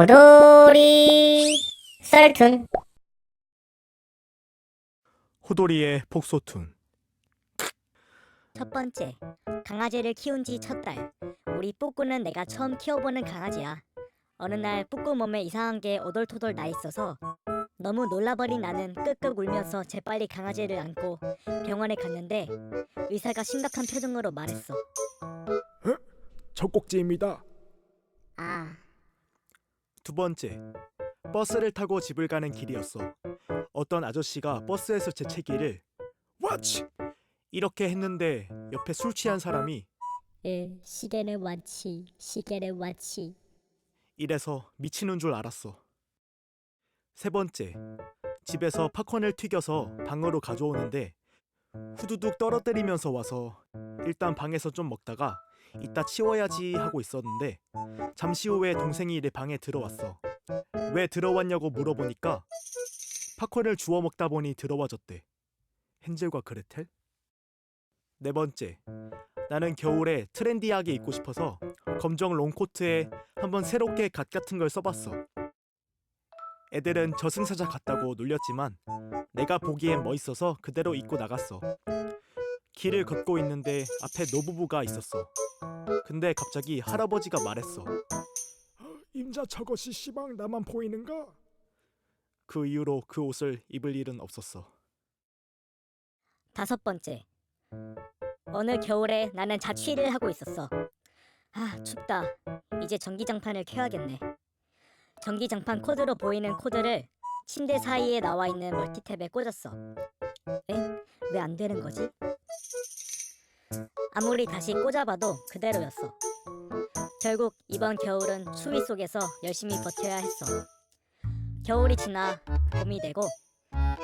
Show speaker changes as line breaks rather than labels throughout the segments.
호돌이 썰툰
호돌이의 폭소툰
첫 번째, 강아지를 키운 지 첫 달. 우리 뿌꾸는 내가 처음 키워보는 강아지야. 어느 날 뿌꾸 몸에 이상한 게 오돌토돌 나 있어서 너무 놀라버린 나는 끄끄 울면서 재빨리 강아지를 안고 병원에 갔는데 의사가 심각한 표정으로 말했어.
젖꼭지입니다.
아,
두 번째, 버스를 타고 집을 가는 길이었어. 어떤 아저씨가 버스에서 재채기를 와치 이렇게 했는데 옆에 술 취한 사람이
예, 시계는 완치, 시계는 완치.
이래서 미치는 줄 알았어. 세 번째, 집에서 팝콘을 튀겨서 방으로 가져오는데 후두둑 떨어뜨리면서 와서 일단 방에서 좀 먹다가 이따 치워야지 하고 있었는데 잠시 후에 동생이 내 방에 들어왔어. 왜 들어왔냐고 물어보니까 팝콘을 주워 먹다 보니 들어와졌대. 헨젤과 그레텔? 네 번째, 나는 겨울에 트렌디하게 입고 싶어서 검정 롱코트에 한번 새롭게 갓 같은 걸 써봤어. 애들은 저승사자 같다고 놀렸지만 내가 보기엔 멋있어서 그대로 입고 나갔어. 길을 걷고 있는데 앞에 노부부가 있었어. 근데 갑자기 할아버지가 말했어. 임자 저것이 시방 나만 보이는가? 그 이후로 그 옷을 입을 일은 없었어.
다섯 번째. 어느 겨울에 나는 자취를 하고 있었어. 아, 춥다. 이제 전기장판을 켜야겠네. 전기장판 코드로 보이는 코드를 침대 사이에 나와 있는 멀티탭에 꽂았어. 에? 왜안 되는 거지? 아무리 다시 꽂아봐도 그대로였어. 결국 이번 겨울은 추위 속에서 열심히 버텨야 했어. 겨울이 지나 봄이 되고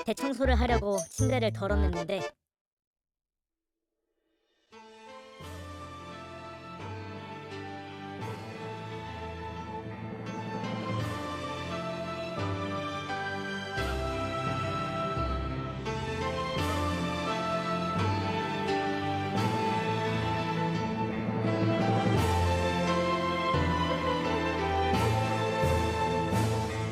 대청소를 하려고 침대를 덜어냈는데